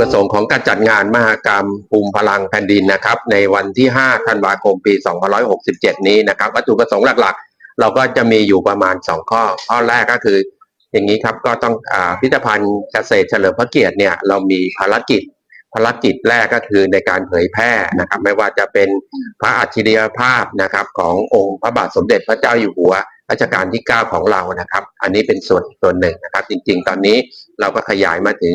ประสงค์ของการจัดงานมหกรรมภูมิพลังแผ่นดินนะครับ ในวันที่ 5 ธันวาคม ปี 2567 นี้นะครับ วัตถุประสงค์หลักๆ เราก็จะมีอยู่ประมาณ 2 ข้อ ข้อแรกก็คือ อย่างนี้ครับก็ต้องอาพิพิธภัณฑ์เกษตรเฉลิมพระเกียรติเนี่ยเรามีภารกิจภารกิจแรกก็คือในการเผยแพร่นะครับ ไม่ว่าจะเป็นพระอัจฉริยภาพนะครับขององค์พระบาทสมเด็จพระเจ้าอยู่หัว รัชกาลที่ 9 ของเรานะครับ อันนี้เป็นส่วนส่วนหนึ่งนะครับ จริงๆ ตอนนี้เราก็ขยายมาถึง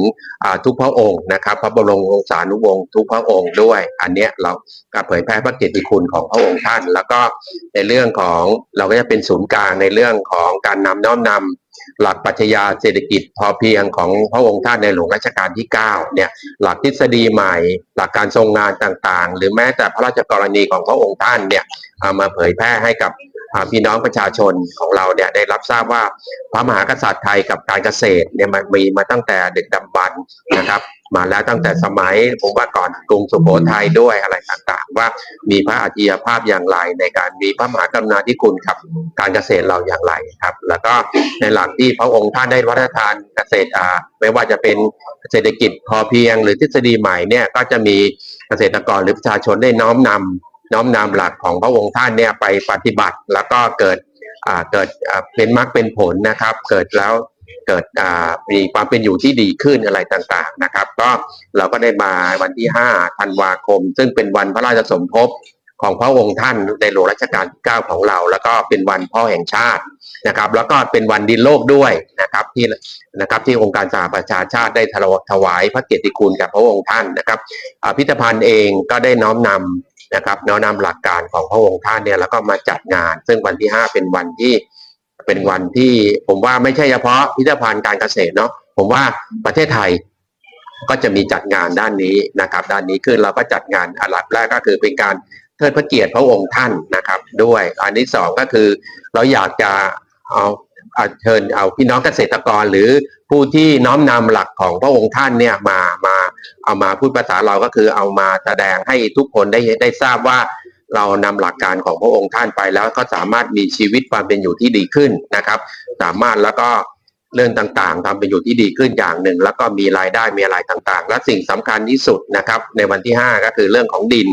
ทุกพระองค์นะครับ พระบรมวงศานุวงศ์ทุกพระองค์ด้วย อันเนี้ยเราก็เผยแพร่พระเกียรติคุณของพระองค์ท่าน แล้วก็ในเรื่องของเราก็จะเป็นศูนย์กลางในเรื่องของการนำน้อมนำหลักปรัชญาเศรษฐกิจพอเพียงของพระองค์ท่านในหลวงรัชกาลที่ 9 เนี่ย หลักทฤษฎีใหม่ หลักการทรงงานต่างๆ หรือแม้แต่พระราชกรณีของพระองค์ท่านเนี่ยเอามาเผยแพร่ให้กับ พี่น้องประชาชนของเราเนี่ยได้รับทราบว่าพระมหากษัตริย์ไทยกับการเกษตรเนี่ยมันมีมาตั้งแต่ดึกดำบรรนะครับ มาแล้วตั้งแต่สมัยผมว่าก่อนกรุงสุโขทัยด้วยอะไรต่างๆ ว่ามีพระอัจฉริยภาพอย่างไร ในการมีพระมหากรุณาธิคุณกับการเกษตรเราอย่างไรครับ แล้วก็ในหลักที่พระองค์ท่านได้วัฒทานเกษตรอ่าไม่ว่าจะเป็นเศรษฐกิจพอเพียง หรือทฤษฎีใหม่เนี่ยก็จะมีเกษตรกรหรือประชาชนได้น้อมนำ น้อมนำหลักของพระองค์ท่านเนี่ยไปปฏิบัติแล้วก็เกิดเกิดเป็นมรรคเป็นผลนะครับ เกิดแล้วเกิดมีความเป็นอยู่ที่ดีขึ้นอะไรต่างๆนะครับ ก็เราก็ได้มาวันที่5ธันวาคม ซึ่งเป็นวันพระราชสมภพของพระองค์ท่านในหลวงรัชกาลที่ 9 ของเรา แล้วก็เป็นวันพ่อแห่งชาตินะครับ แล้วก็เป็นวันดินโลกด้วยนะครับที่นะครับที่องค์การสหประชาชาติได้ถวายพระเกียรติคุณกับพระองค์ท่านนะครับพิพิธภัณฑ์เองก็ได้น้อมนำ นะครับน้อมนำหลักการของพระองค์ท่านเนี่ยแล้วก็มาจัดงาน ซึ่งวันที่ 5 เป็นวันที่เป็นวันที่ผมว่าไม่ใช่เฉพาะพิพิธภัณฑ์การเกษตรเนาะผมว่าประเทศไทยก็จะมีจัดงานด้านนี้นะครับ ด้านนี้คือเราก็จัดงานอันดับแรกก็คือเป็นการเทิดพระเกียรติพระองค์ท่านนะครับ ด้วย อันที่สองก็คือเราอยากจะเอา เอาเชิญเอาพี่น้องเกษตรกรหรือผู้ที่น้อมนำหลักของพระองค์ท่านเนี่ยมามาเอามาพูดภาษาเราก็คือเอามาแสดงให้ทุกคนได้ได้ทราบว่าเรานำหลักการของพระองค์ท่านไปแล้วก็สามารถมีชีวิตความเป็นอยู่ที่ดีขึ้นนะครับ สามารถแล้วก็เรื่องต่างๆทำเป็นอยู่ที่ดีขึ้นอย่างหนึ่ง แล้วก็มีรายได้มีอะไรต่างๆ และสิ่งสำคัญที่สุดนะครับ ในวันที่ 5 ก็คือเรื่องของดิน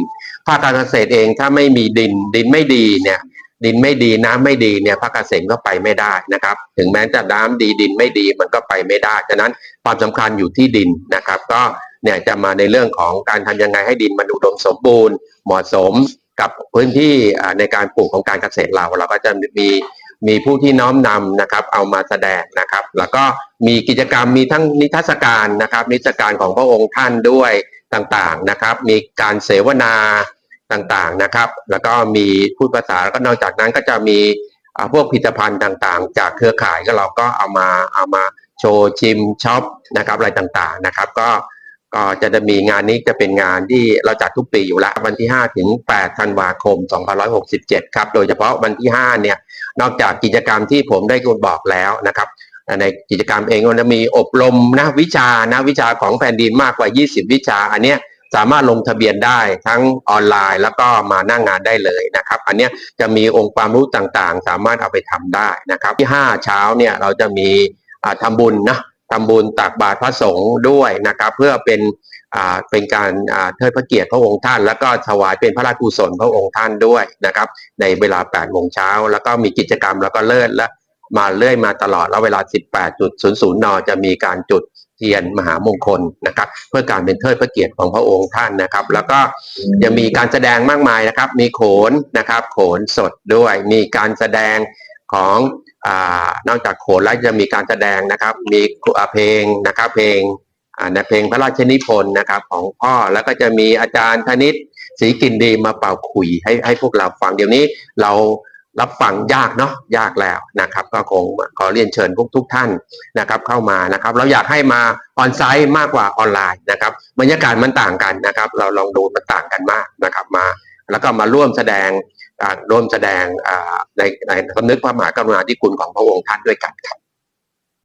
ภาคการเกษตรเองถ้าไม่มีดินดินไม่ดีเนี่ย ดินไม่ดีน้ำไม่ดีเนี่ยภาคเกษตรก็ไปไม่ได้นะครับ ถึงแม้จะน้ำดีดินไม่ดีมันก็ไปไม่ได้ฉะนั้นความสำคัญอยู่ที่ดินนะครับ ก็เนี่ยจะมาในเรื่องของการทำยังไงให้ดินมันอุดมสมบูรณ์ เหมาะสมกับพื้นที่ในการปลูกของการเกษตรเราเราก็จะมีมีผู้ที่น้อมนำนะครับ เอามาแสดงนะครับ แล้วก็มีกิจกรรมมีทั้งนิทรรศการนะครับ นิทรรศการของพระองค์ท่านด้วยต่างๆนะครับ มีการเสวนา ต่างๆนะครับ แล้วก็มีพูดภาษาแล้วก็นอกจากนั้นก็จะมีพวกผลิตภัณฑ์ต่างๆ จากเครือข่ายก็เราก็เอามาเอามาโชว์ชิมช็อปนะครับอะไรต่างๆนะครับ ก็ก็จะได้มีงานนี้จะเป็นงานที่เราจัดทุกปีอยู่แล้ววันที่ 5 ถึง 8 ธันวาคม 2567 ครับ โดยเฉพาะวันที่ 5 เนี่ย นอกจากกิจกรรมที่ผมได้คุณบอกแล้วนะครับ ในกิจกรรมเองก็จะมีอบรมนะวิชานะวิชาของแผ่นดินมากกว่า 20 วิชา อันเนี้ย สามารถลงทะเบียนได้ทั้งออนไลน์แล้วก็มานั่งงานได้เลยนะครับ อันนี้จะมีองค์ความรู้ต่างๆ สามารถเอาไปทำได้นะครับ ที่ 5 เช้าเนี่ยเราจะมีอ่าทำบุญนะทำบุญตักบาตรพระสงฆ์ด้วยนะครับเพื่อเป็นเป็นการเทิดพระเกียรติพระองค์ท่าน แล้วก็ถวายเป็นพระราชกุศลพระองค์ท่านด้วยนะครับ ในเวลา8โมงเช้าแล้วก็มีกิจกรรมแล้วก็เลิศและมาเรื่อยมาตลอดแล้วเวลา 18.00นจะมีการจุด เทียนมหามงคลนะครับ เพื่อการเป็นเทิดพระเกียรติของพระองค์ท่านนะครับ แล้วก็ยังมีการแสดงมากมายนะครับ มีโขนนะครับ โขนสดด้วย มีการแสดงของอนอกจากโขนแล้วจะมีการแสดงนะครับ มีเพลงนะครับ เพลงในเพลงพระราชนิพนธ์นะครับของพ่อแล้วก็จะมีอาจารย์ธนิตศรีกินดีมาเป่าขลุยให้ให้พวกเราฟังเดี๋ยวนี้เรา รับฟังยากเนาะยากแล้วนะครับ ก็คงขอเรียนเชิญพวกทุกท่านนะครับ เข้ามานะครับ เราอยากให้มาออนไซต์มากกว่าออนไลน์นะครับบรรยากาศมันต่างกันนะครับ เราลองดูมันต่างกันมากนะครับมา แล้วก็มาร่วมแสดงร่วมแสดงในในสำนึกพระมหากรุณาธิคุณของพระองค์ท่านด้วยกันครับ